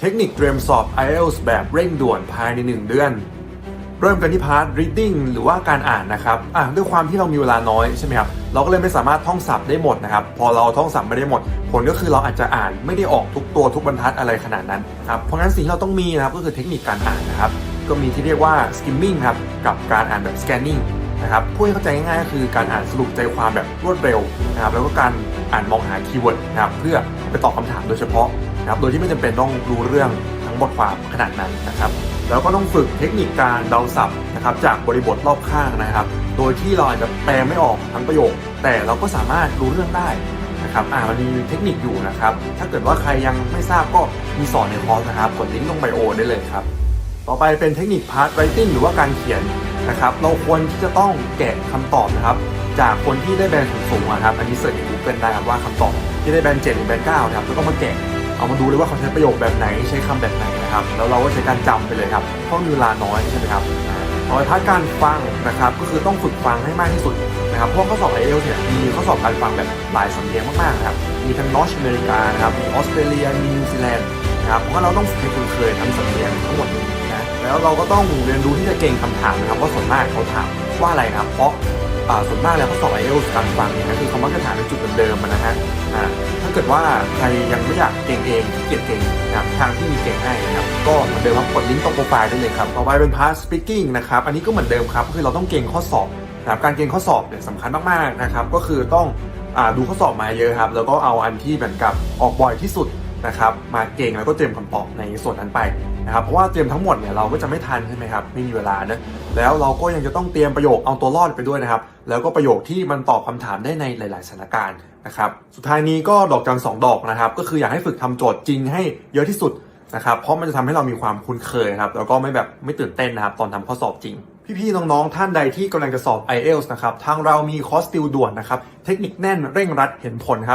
เทคนิคเตรียมสอบ IELTS แบบเร่งด่วนภายใน 1 เดือน เริ่มกันที่พาร์ท reading หรือว่าการอ่านนะครับอะด้วยความที่เรามีเวลาน้อยใช่ไหมครับ เราก็เลยไม่สามารถท่องศัพท์ได้หมดนะครับ พอเราท่องศัพท์ไม่ได้หมด ผลก็คือเราอาจจะอ่านไม่ได้ออกทุกตัวทุกบรรทัดอะไรขนาดนั้นครับ เพราะงั้นสิ่งที่เราต้องมีนะครับก็คือเทคนิคการอ่านนะครับ ก็มีที่เรียกว่า skimming ครับ กับการอ่านแบบ scanning นะครับพูดให้เข้าใจง่ายๆก็คือการอ่านสรุปใจความแบบรวดเร็วนะครับ แล้วก็การอ่านมองหาคีย์เวิร์ดนะครับ เพื่อไปตอบคำถามโดยเฉพาะ นะครับ โดยที่ไม่จำเป็นต้องรู้เรื่องทั้งบทความขนาดนั้นนะครับ แล้วก็ต้องฝึกเทคนิคการเดาศัพท์นะครับ จากบริบทรอบข้างนะครับ โดยที่เราอาจจะแปลไม่ออกทั้งประโยค แต่เราก็สามารถรู้เรื่องได้นะครับ อ่ามันมีเทคนิคอยู่นะครับ ถ้าเกิดว่าใครยังไม่ทราบก็มีสอนในคอร์สนะครับ กดลิงก์ลงไบโอได้เลยครับ ต่อไปเป็นเทคนิค part writing หรือว่าการเขียนนะครับ เราควรที่จะต้องแกะคำตอบนะครับจากคนที่ได้แบรนด์สูงๆนะครับ อันนี้เสิร์ชใน Google ได้ครับว่าคำตอบที่ได้แบรนด์7หรือแบรนด์9นะครับแล้วก็มาแกะ เอามาดูเลยว่าเขาใช้ประโยคแบบไหนใช้คำแบบไหนนะครับ แล้วเราก็ใช้การจำไปเลยครับเพราะมีเวลาน้อยใช่ไหมครับต่อไปพาร์ทการฟังนะครับ ก็คือต้องฝึกฟังให้มากที่สุดนะครับพว่าข้อสอบ i อเอลเนี่ยมีข้อสอบการฟังแบบหลายสำเนียงมากๆนะครับมีทั้งนอร์ทอเมริกานะครับมีออสเตรเลียมีนิวซีแลนด์นะครับเพราะว่าเราต้องฝึกให้คุณเคยทั้งสำเนียงทั้งหมดนี้นะแล้วเราก็ต้องเรียนรู้ที่จะเก่งคำถามนะครับว่าส่วนมากเขาถามว่าอะไรนะครับเพราะส่วนมากแล้วข้อสอบ i อเอลการฟังเนี่ยคือเขามักจะถามในจุดเดิมๆนะฮะอ่า เกิดว่าใครยังไม่อยากเก่งเองเกียดเก่งนะครับทางที่มีเก่งให้นะครับก็เหมือนเดิมครับกดลิงก์ตรงโปรไฟล์ได้เลยครับต่อไปเป็นพาร์ท speaking นะครับอันนี้ก็เหมือนเดิมครับคือเราต้องเก่งข้อสอบนะครับการเก่งข้อสอบเนี่ยสำคัญมากๆนะครับก็คือต้องอดูข้อสอบมาเยอะครับแล้วก็เอาอันที่เหมือนกับออกบ่อยที่สุด นะครับมาเก่งแล้วก็เตรียมคำตอบในส่วนนั้นไปนะครับเพราะว่าเตรียมทั้งหมดเนี่ยเราก็จะไม่ทันใช่ไหมครับไม่มีเวลานะแล้วเราก็ยังจะต้องเตรียมประโยคเอาตัวรอดไปด้วยนะครับแล้วก็ประโยคที่มันตอบคำถามได้ในหลาย ๆสถานการณ์นะครับสุดท้ายนี้ก็ดอกจันสองดอกนะครับก็คืออยากให้ฝึกทำโจทย์จริงให้เยอะที่สุดนะครับเพราะมันจะทำให้เรามีความคุ้นเคยครับแล้วก็ไม่แบบไม่ตื่นเต้นนะครับตอนทำข้อสอบจริง พี่ๆน้องๆท่านใดที่กำลังจะสอบ IELTS นะครับทางเรามีคอร์สติวด่วนนะครับเทคนิคแน่นเร่งรัดเห็นผลครับ